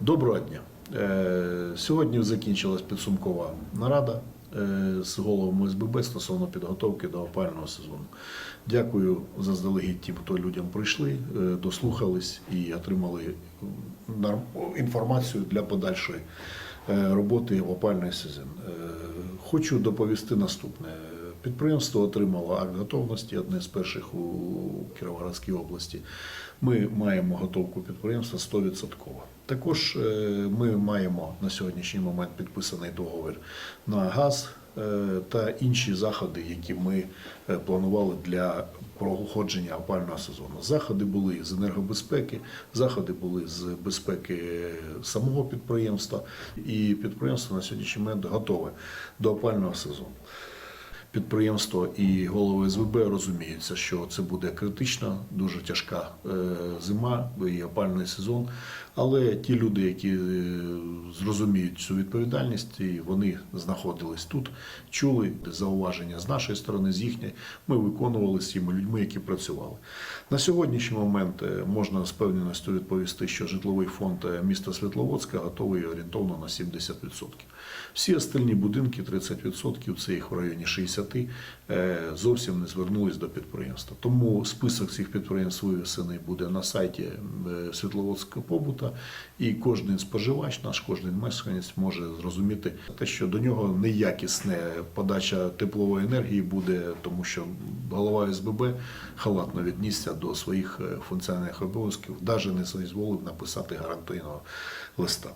Доброго дня. Е, Сьогодні закінчилась підсумкова нарада е, з головами СББ стосовно підготовки до опального сезону. Дякую заздалегідь тим, хто людям прийшли, е, дослухались і отримали інформацію для подальшої роботи в опальний сезон. Хочу доповісти наступне. Підприємство отримало акт готовності, одне з перших у Кіровоградській області. Ми маємо готовку підприємства 100%. Також е, ми маємо на сьогоднішній момент підписаний договір на газ е, та інші заходи, які ми е, планували для проходження опального сезону. Заходи були з енергобезпеки, заходи були з безпеки самого підприємства, і підприємство на сьогоднішній момент готове до опального сезону підприємство і голови СВБ розуміються, що це буде критична, дуже тяжка е, зима і опальний сезон. Але ті люди, які е, зрозуміють цю відповідальність, вони знаходились тут, чули зауваження з нашої сторони, з їхньої, ми виконували з тими людьми, які працювали. На сьогоднішній момент е, можна з певністю відповісти, що житловий фонд е, міста Світловодська готовий орієнтовно на 70%. Всі остальні будинки, 30%, це їх в районі 60%, е, зовсім не звернулись до підприємства. Тому список цих підприємств вивісений буде на сайті Світловодського побута, і кожен споживач, наш кожен мешканець може зрозуміти те, що до нього неякісна подача теплової енергії буде, тому що голова СББ халатно віднісся до своїх е, функціональних обов'язків, навіть не дозволив написати гарантійного листа.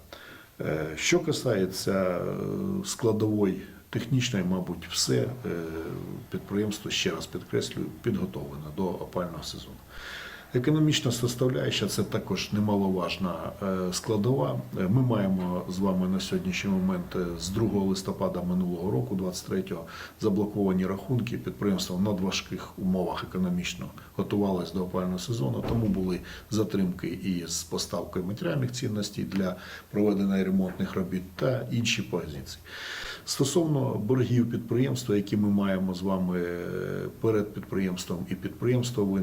Е, Що касається е, складової технічної, мабуть, все підприємство, ще раз підкреслюю, підготовлено до опального сезону. Економічна составляюча це також немаловажна е, складова. Е, Ми маємо з вами на сьогоднішній момент е, з 2 листопада минулого року, 23-го, заблоковані рахунки. Підприємство в надважких умовах економічно готувалось до опального сезону, тому були затримки і з поставкою матеріальних цінностей для проведення ремонтних робіт та інші позиції. Стосовно боргів підприємства, які ми маємо з вами перед підприємством і підприємство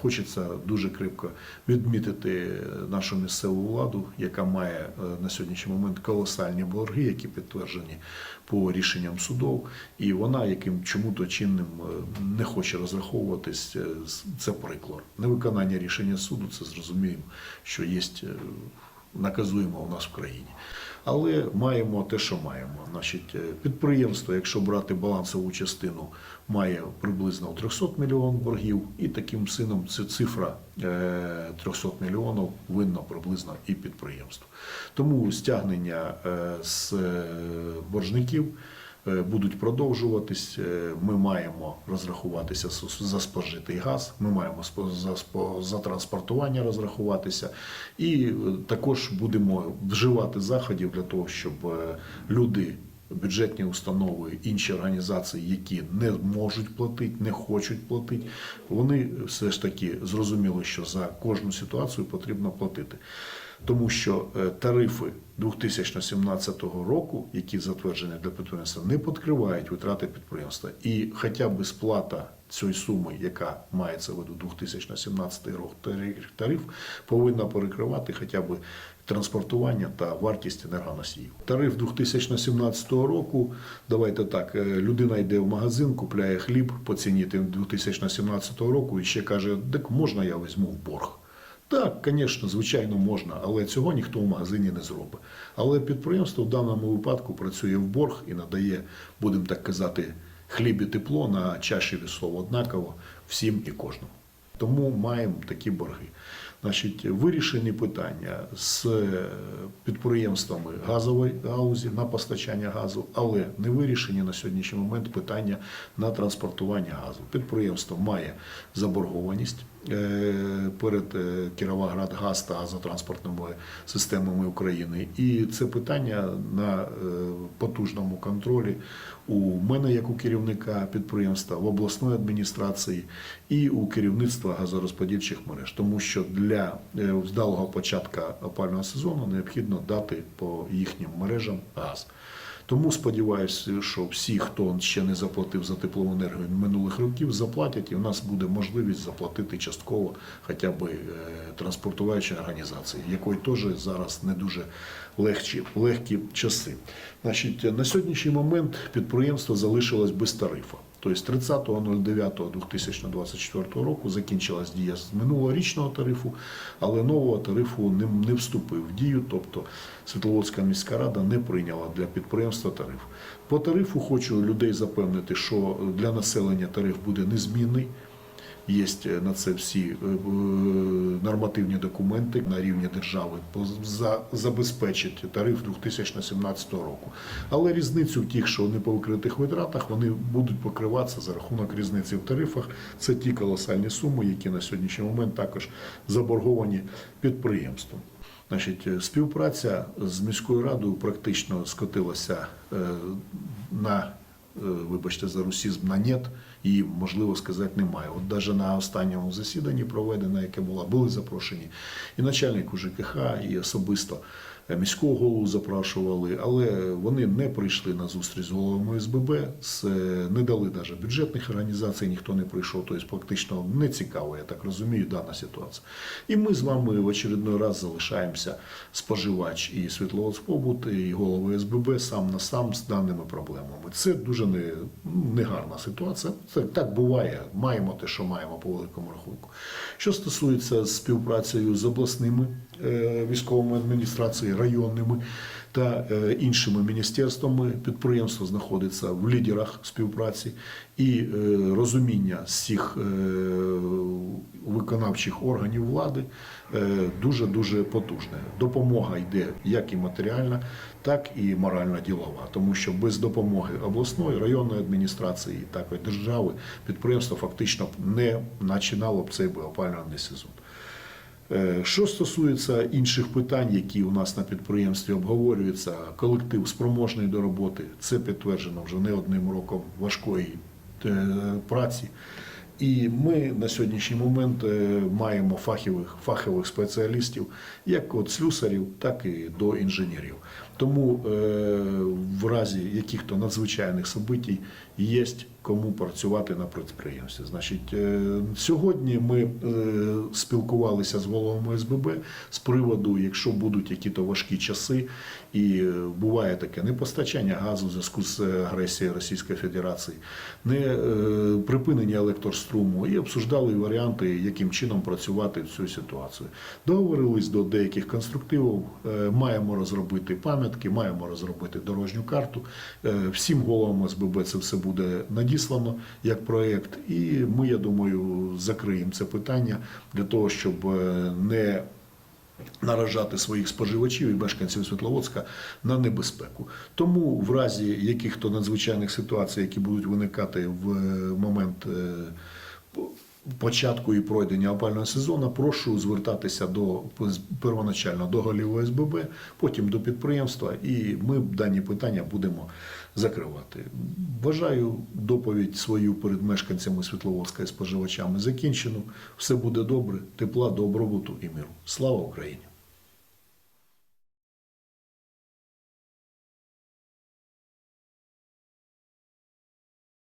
хочеться дуже крепко відмітити нашу місцеву владу, яка має е, на сьогоднішній момент колосальні борги, які підтверджені по рішенням судов, і вона яким чому-то чинним е, не хоче розраховуватись. е, Це приклад. Невиконання рішення суду це зрозуміємо, що є наказуємо у нас в країні. Але маємо те, що маємо. Значить, е, підприємство, якщо брати балансову частину, має приблизно 300 мільйонів боргів, і таким сином ця цифра е, 300 мільйонів винна приблизно і підприємство. Тому стягнення е, з е, боржників е, будуть продовжуватись. Е, Ми маємо розрахуватися за спожитий газ, ми маємо за, транспортування розрахуватися, і е, також будемо вживати заходів для того, щоб е, люди. Бюджетні установи, інші організації, які не можуть платити, не хочуть платити, вони все ж таки зрозуміли, що за кожну ситуацію потрібно платити. Тому що е, тарифи 2017 року, які затверджені для підприємства, не підкривають витрати підприємства. І хоча б сплата цієї суми, яка мається в виду 2017 рік тариф- повинна перекривати хоча б транспортування та вартість енергоносіїв. Тариф 2017 року, давайте так, е, людина йде в магазин, купляє хліб по ціні 2017 року і ще каже, так можна я візьму в борг. Так, звісно, звичайно, можна, але цього ніхто в магазині не зробить. Але підприємство в даному випадку працює в борг і надає, будемо так казати, хліб і тепло на чаші весов однаково всім і кожному. Тому маємо такі борги. Значить, вирішені питання з підприємствами газової гаузі на постачання газу, але не вирішені на сьогоднішній момент питання на транспортування газу. Підприємство має заборгованість перед е, Кіровоградгаз та газотранспортними системами України. І це питання на е, потужному контролі у мене як у керівника підприємства, в обласної адміністрації і у керівництва газорозподільчих мереж, тому що для е, вдалого початку опального сезону необхідно дати по їхнім мережам газ. Тому сподіваюся, що всі, хто ще не заплатив за теплову енергію минулих років, заплатять, і в нас буде можливість заплатити частково хоча б е, організації, якої теж зараз не дуже легкі, легкі часи. Значить, на сьогоднішній момент підприємство залишилось без тарифу. Тобто 30.09.2024 року закінчилась дія з минулорічного тарифу, але нового тарифу не, не вступив в дію, тобто Світловодська міська рада не прийняла для підприємства тариф. По тарифу хочу людей запевнити, що для населення тариф буде незмінний. Є на це всі е, е, нормативні документи на рівні держави по- за- забезпечить тариф 2017 року. Але різницю в тих, що не по викритих витратах, вони будуть покриватися за рахунок різниці в тарифах. Це ті колосальні суми, які на сьогоднішній момент також заборговані підприємством. Значить, е, співпраця з міською радою практично скотилася е, на е, вибачте за русізм, на нет, і можливо сказати, немає. От навіть на останньому засіданні проведено, яке було, були запрошені і начальник УЖКХ, і особисто е, міського голову запрошували, але вони не прийшли на зустріч з головами СББ, е, не дали навіть бюджетних організацій, ніхто не прийшов, тобто фактично не цікаво, я так розумію, дана ситуація. І ми з вами в очередной раз залишаємося споживач і Світловодспобут, і голови СББ сам на сам з даними проблемами. Це дуже не, негарна ситуація. Це так буває. Маємо те, що маємо по великому рахунку. Що стосується співпрацею з обласними е, військовими адміністраціями, районними та е, іншими міністерствами, підприємство знаходиться в лідерах співпраці і е, розуміння всіх е, виконавчих органів влади дуже дуже потужне. Допомога йде як і матеріальна, так і морально ділова, тому що без допомоги обласної районної адміністрації, так і держави підприємство фактично не починало б цей опалювальний сезон. Е, Що стосується інших питань, які у нас на підприємстві обговорюються, колектив спроможний до роботи, це підтверджено вже не одним роком важкої е, праці. І ми на сьогоднішній момент е, маємо фахових, фахових спеціалістів, як от слюсарів, так і до інженерів. Тому в разі яких-то надзвичайних событий є кому працювати на підприємстві. Значить, е, сьогодні ми е, спілкувалися з головами СББ з приводу, якщо будуть якісь важкі часи, і е, буває таке непостачання газу в зв'язку з агресією Російської Федерації, не припинення електроструму, і обсуждали варіанти, яким чином працювати в цю ситуацію. Договорились до деяких конструктивів, маємо розробити пам'ятки, маємо розробити дорожню карту. Всім головам СББ це все буде надіслано як проєкт, і ми, я думаю, закриємо це питання для того, щоб е, не наражати своїх споживачів і мешканців Світловодська на небезпеку. Тому в разі яких-то надзвичайних ситуацій, які будуть виникати в е, момент е, початку і пройдення опального сезону, прошу звертатися до первоначально до голів ОСББ, потім до підприємства, і ми дані питання будемо закривати. Бажаю доповідь свою перед мешканцями Світловодська і споживачами закінчену. Все буде добре, тепла, добробуту і миру. Слава Україні!